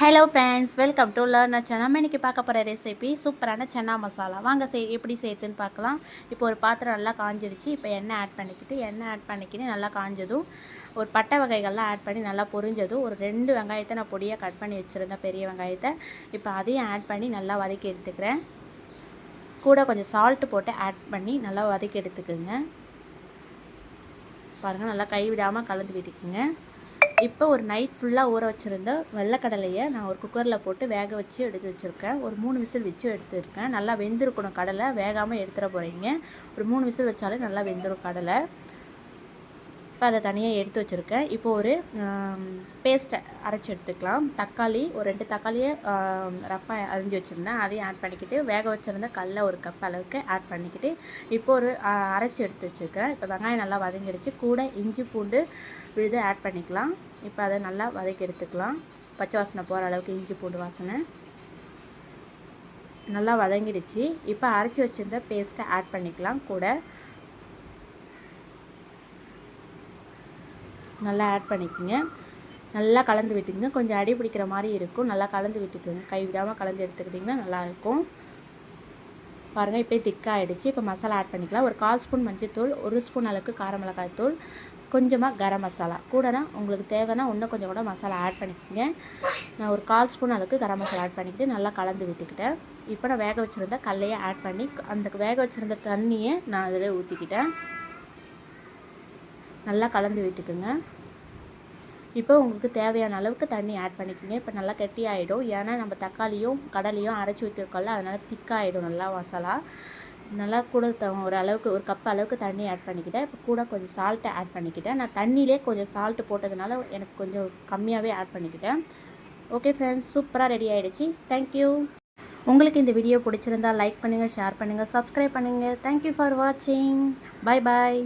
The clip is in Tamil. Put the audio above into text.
Hello friends welcome to learner channel இன்றைக்கி பார்க்க போகிற ரெசிபி சூப்பரான சன்னா மசாலா. வாங்க செய் எப்படி செய்யுதுன்னு பார்க்கலாம். இப்போ ஒரு பாத்திரம் நல்லா காஞ்சிருச்சு. இப்போ எண்ணெய் ஆட் பண்ணிக்கிட்டு எண்ணெய் ஆட் பண்ணிக்கிட்டு நல்லா காஞ்சதும் ஒரு பட்டை வகைகள்லாம் ஆட் பண்ணி நல்லா பொரிஞ்சதும் ஒரு ரெண்டு வெங்காயத்தை நான் பொடியாக கட் பண்ணி வச்சுருந்தேன் பெரிய வெங்காயத்தை. இப்போ அதையும் ஆட் பண்ணி நல்லா வதக்கி எடுத்துக்கிறேன். கூட கொஞ்சம் சால்ட்டு போட்டு ஆட் பண்ணி நல்லா வதக்கி எடுத்துக்குங்க. பாருங்கள் நல்லா கைவிடாமல் கலந்து விட்டுக்குங்க. இப்போ ஒரு நைட் ஃபுல்லாக ஊற வச்சுருந்த வெள்ளைக்கடலையை நான் ஒரு குக்கரில் போட்டு வேக வச்சு எடுத்து வச்சுருக்கேன். ஒரு மூணு விசில் வச்சு எடுத்துருக்கேன். நல்லா வெந்திருக்கணும் கடலை வேகாமல் எடுத்துட போகிறீங்க ஒரு மூணு விசில் வச்சாலே நல்லா வெந்துடும் கடலை. இப்போ அதை தனியாக எடுத்து வச்சுருக்கேன். இப்போ ஒரு பேஸ்ட்டை அரைச்சி எடுத்துக்கலாம். தக்காளி ஒரு ரெண்டு தக்காளியை ரஃபாக அரிஞ்சு வச்சுருந்தேன். அதையும் ஆட் பண்ணிக்கிட்டு வேக வச்சுருந்த கல்லை ஒரு கப் அளவுக்கு ஆட் பண்ணிக்கிட்டு இப்போ ஒரு அரைச்சி எடுத்து வச்சுருக்கேன் இப்போ வெங்காயம் நல்லா வதங்கிடுச்சு. கூட இஞ்சி பூண்டு விழுது ஆட் பண்ணிக்கலாம். இப்போ அதை நல்லா வதக்கி எடுத்துக்கலாம். பச்சை வாசனை போகிற அளவுக்கு இஞ்சி பூண்டு வாசனை. நல்லா வதங்கிடுச்சு. இப்போ அரைச்சி வச்சுருந்த பேஸ்ட்டை ஆட் பண்ணிக்கலாம். கூட நல்லா ஆட் பண்ணிக்கோங்க. நல்லா கலந்து விட்டுக்குங்க. கொஞ்சம் அடி பிடிக்கிற மாதிரி இருக்கும். நல்லா கலந்து விட்டுக்குங்க. கை விடாமல் கலந்து எடுத்துக்கிட்டிங்கன்னா நல்லாயிருக்கும். பாருங்கள் இப்போ திக்காகிடுச்சு இப்போ மசாலா ஆட் பண்ணிக்கலாம். ஒரு கால் ஸ்பூன் மஞ்சத்தூள் ஒரு ஸ்பூன் அளவுக்கு கார மிளகாய் தூள் கொஞ்சமாக கரம் மசாலா. கூடனா உங்களுக்கு தேவைன்னா இன்னும் கொஞ்சம் கூட மசாலா ஆட் பண்ணிக்கோங்க. நான் ஒரு கால் ஸ்பூன் அளவுக்கு கரம் மசாலா ஆட் பண்ணிக்கிட்டு நல்லா கலந்து விட்டுக்கிட்டேன். இப்போ நான் வேக வச்சுருந்த கல்லையை ஆட் பண்ணி அந்த வேக வச்சுருந்த தண்ணியை நான் அதில் ஊற்றிக்கிட்டேன் நல்லா கலந்து விட்டுக்குங்க. இப்போ உங்களுக்கு தேவையான அளவுக்கு தண்ணி ஆட் பண்ணிக்கோங்க. இப்போ நல்லா கெட்டி ஆகிடும் ஏன்னா நம்ம தக்காளியும் கடலையும் அரைச்சி ஊற்றிருக்கோம்ல அதனால் திக்காகிடும் நல்லா மசாலா. நல்லா கூட த ஒரு அளவுக்கு ஒரு கப் அளவுக்கு தண்ணி ஆட் பண்ணிக்கிட்டேன். இப்போ கூட கொஞ்சம் சால்ட்டை ஆட் பண்ணிக்கிட்டேன். நான் தண்ணியிலே கொஞ்சம் சால்ட்டு போட்டதுனால எனக்கு கொஞ்சம் கம்மியாகவே ஆட் பண்ணிக்கிட்டேன். ஓகே ஃப்ரெண்ட்ஸ் சூப்பராக ரெடி ஆகிடுச்சு தேங்க்யூ உங்களுக்கு இந்த வீடியோ பிடிச்சிருந்தா லைக் பண்ணுங்கள் ஷேர் பண்ணுங்கள் சப்ஸ்கிரைப் பண்ணுங்கள் தேங்க்யூ ஃபார் வாட்சிங் பாய் பாய்